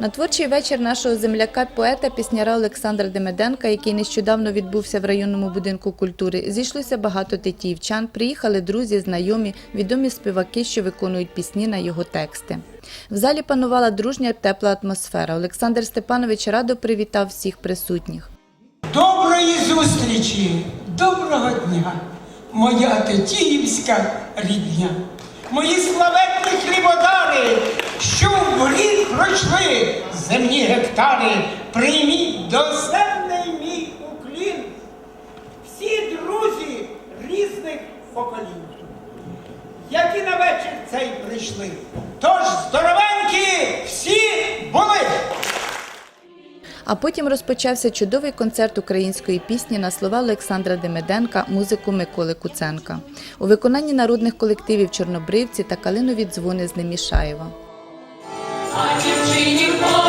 На творчий вечір нашого земляка, поета, пісняра Олександра Демеденка, який нещодавно відбувся в районному будинку культури, зійшлося багато тетіївчан. Приїхали друзі, знайомі, відомі співаки, що виконують пісні на його тексти. В залі панувала дружня тепла атмосфера. Олександр Степанович радо привітав всіх присутніх. Доброї зустрічі, доброго дня, моя тетіївська рідня, мої славетні хлібодари, що в рік пройшли земні гектари, прийміть досенний мій уклін, всі друзі різних поколінь, які на вечір цей прийшли. Тож здоровенькі всі були! А потім розпочався чудовий концерт української пісні на слова Олександра Демеденка, музику Миколи Куценка у виконанні народних колективів Чорнобривці та Калинові дзвони з Немішаєва. А дівчині хочеться,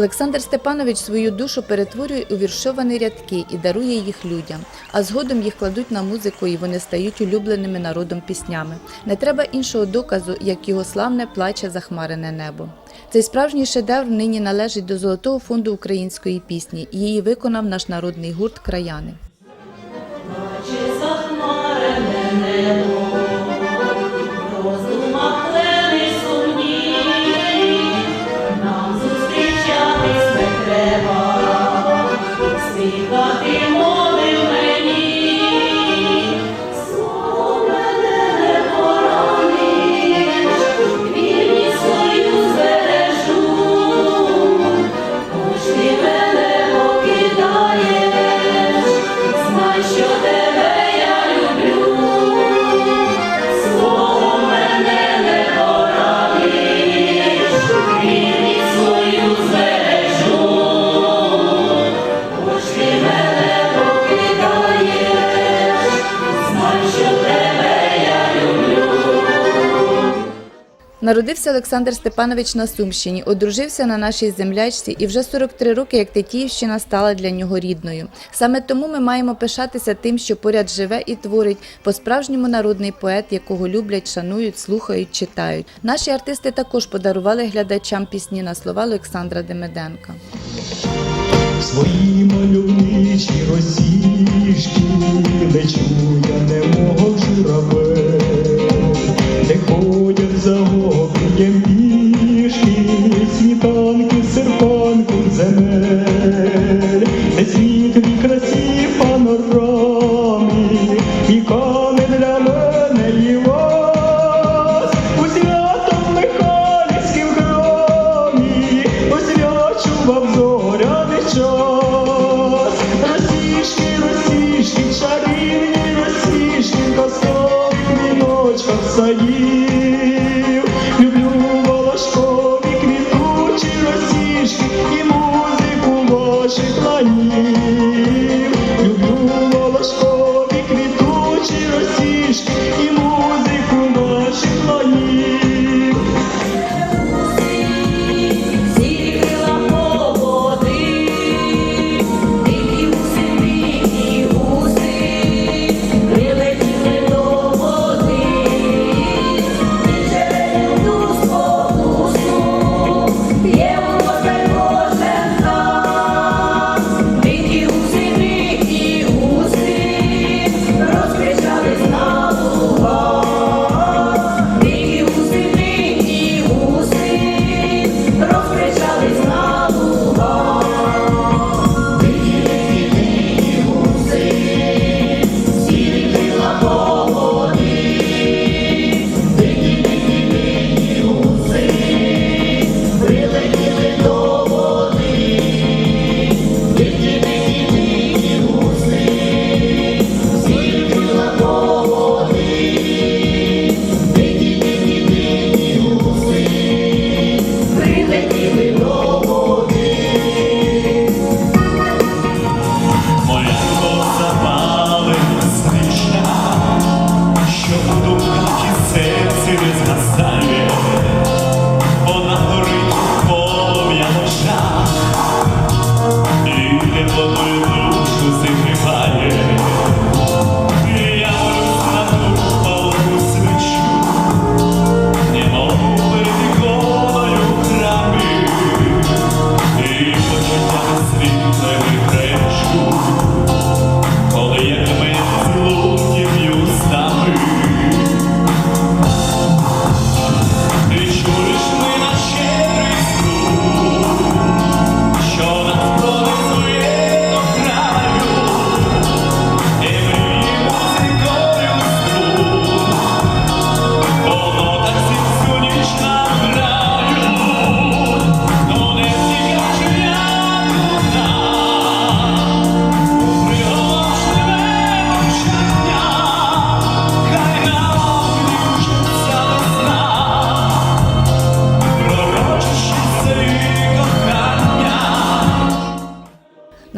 Олександр Степанович свою душу перетворює у віршовані рядки і дарує їх людям, а згодом їх кладуть на музику і вони стають улюбленими народом піснями. Не треба іншого доказу, як його славне плаче захмарене небо. Цей справжній шедевр нині належить до Золотого фонду української пісні. Її виконав наш народний гурт Краяни. Народився Олександр Степанович на Сумщині, одружився на нашій землячці і вже 43 роки, як Тетіївщина стала для нього рідною. Саме тому ми маємо пишатися тим, що поряд живе і творить по-справжньому народний поет, якого люблять, шанують, слухають, читають. Наші артисти також подарували глядачам пісні на слова Олександра Демиденка. Свої мальовничі росіжки лечу я немов журавель, ходять за обрієм пішки, світанки, серпанку земель,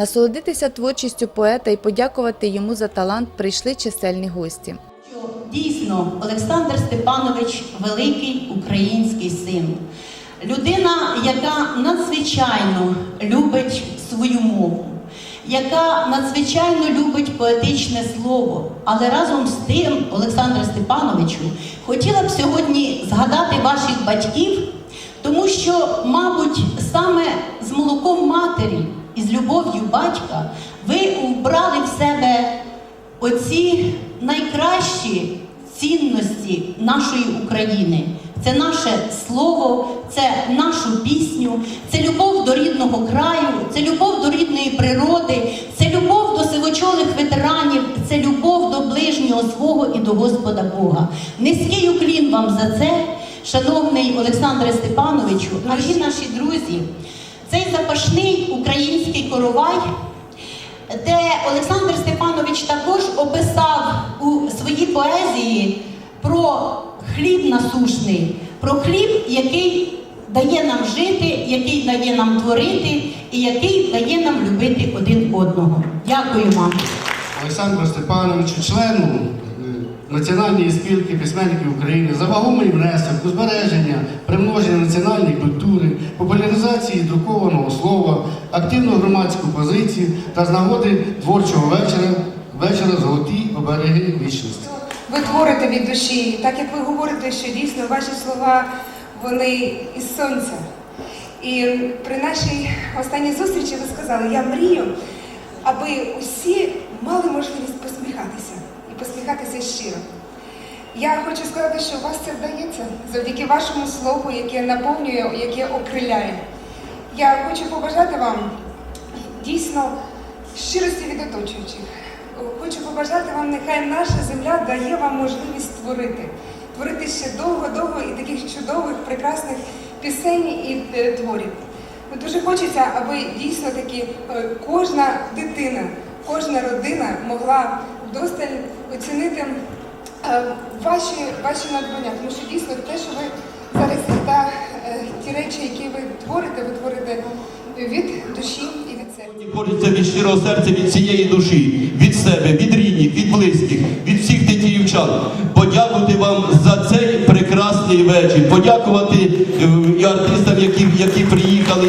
Насолодитися творчістю поета і подякувати йому за талант прийшли чисельні гості. дійсно Олександр Степанович великий український син. Людина, яка надзвичайно любить свою мову, яка надзвичайно любить поетичне слово. Але разом з тим, Олександре Степановичу, хотіла б сьогодні згадати ваших батьків, тому що, мабуть, саме з молоком матері і з любов'ю батька ви вбрали в себе оці найкращі цінності нашої України. Це наше слово, це нашу пісню, це любов до рідного краю, це любов до рідної природи, це любов до сивочолих ветеранів, це любов до ближнього свого і до Господа Бога. Низький уклін вам за це, шановний Олександре Степановичу, дорогі наші друзі. Цей запашний український коровай де Олександр Степанович також описав у своїй поезії про хліб насушний, про хліб, який дає нам жити, який дає нам творити і який дає нам любити один одного. Дякую вам. Олександру Степановичу, члену Національної спілки письменників України за вагомий внесок у збереження, примноження національної культури, популяризації друкованого слова, активну громадську позицію та з нагоди творчого вечора, вечора Золоті обереги вічності. Ви творите від душі, так як ви говорите, що дійсно ваші слова вони із сонця. І при нашій останній зустрічі ви сказали, я мрію, аби усі мали можливість посміхатися посміхатися щиро. Я хочу сказати, що у вас це вдається завдяки вашому слову, яке наповнює, яке окриляє. Я хочу побажати вам дійсно щирості від оточуючих. Хочу побажати вам, нехай наша земля дає вам можливість творити. Творити ще довго-довго і таких чудових, прекрасних пісень і е, творів. Дуже хочеться, аби дійсно таки е, кожна дитина, кожна родина могла вдосталь оцінити е, ваші, ваші надбання. Тому що дійсно те, що ви зараз та, е, ті речі, які ви творите, ви творите від душі і від серця. Хочеться від щирого серця, від цієї душі, від себе, від рідних, від близьких, від всіх дітей-дівчат. Подякувати вам за цей прекрасний вечір. Подякувати е, і артистам, які, які приїхали.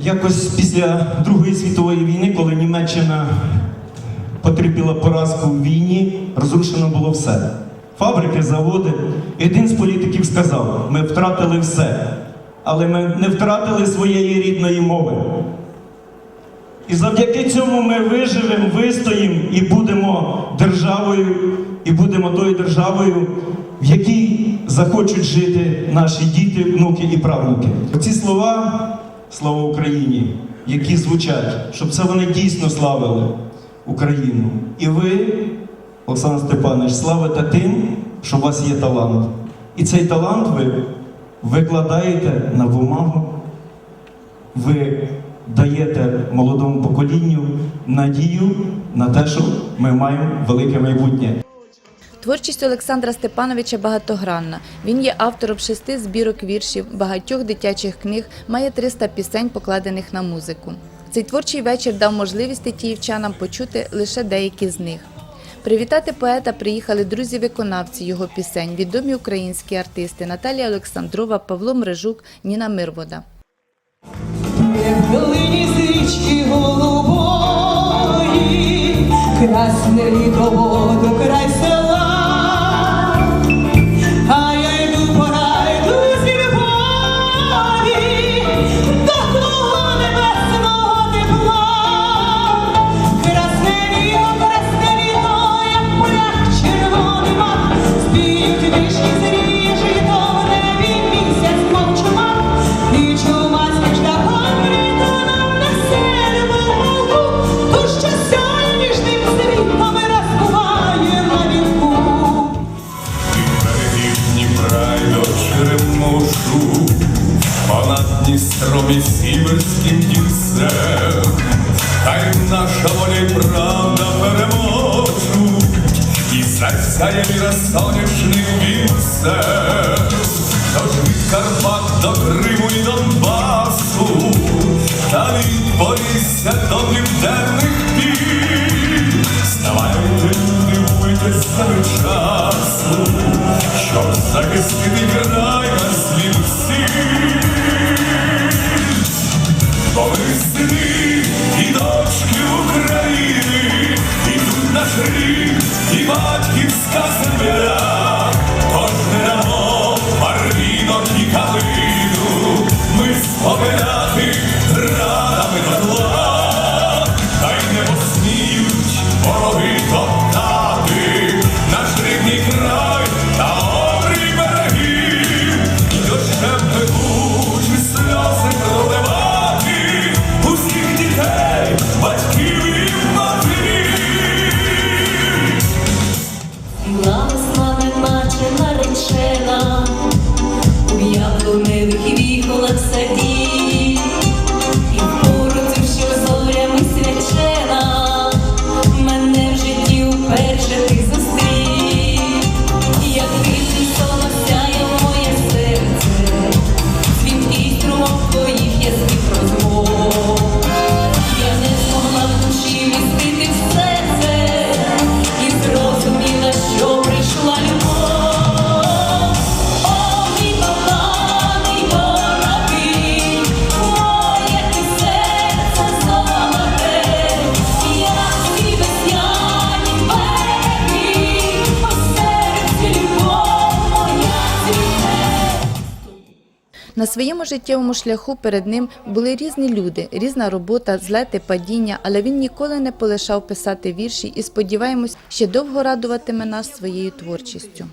Якось після Другої світової війни, коли Німеччина потерпіла поразку в війні, розрушено було все. Фабрики, заводи. І один з політиків сказав: ми втратили все, але ми не втратили своєї рідної мови. І завдяки цьому ми виживемо, вистоїмо і будемо державою, і будемо тою державою, в якій захочуть жити наші діти, внуки і правнуки. Ці слова, слава Україні, які звучать, щоб це вони дійсно славили Україну. І ви, Олександр Степанович, славите тим, що у вас є талант. І цей талант ви викладаєте на бумагу ви даєте молодому поколінню надію на те, що ми маємо велике майбутнє. Творчість Олександра Степановича багатогранна. Він є автором шести збірок віршів, багатьох дитячих книг, має 300 пісень, покладених на музику. Цей творчий вечір дав можливість тетіївчанам почути лише деякі з них. Привітати поета приїхали друзі-виконавці його пісень, відомі українські артисти Наталія Олександрова, Павло Мрежук, Ніна Мирвода. Літо воду край Карпат до Криму і Донбасу, та від Полісся до південних унылых вихолах садись. Своєму життєвому шляху перед ним були різні люди, різна робота, злети, падіння, але він ніколи не полишав писати вірші і сподіваємось, ще довго радуватиме нас своєю творчістю.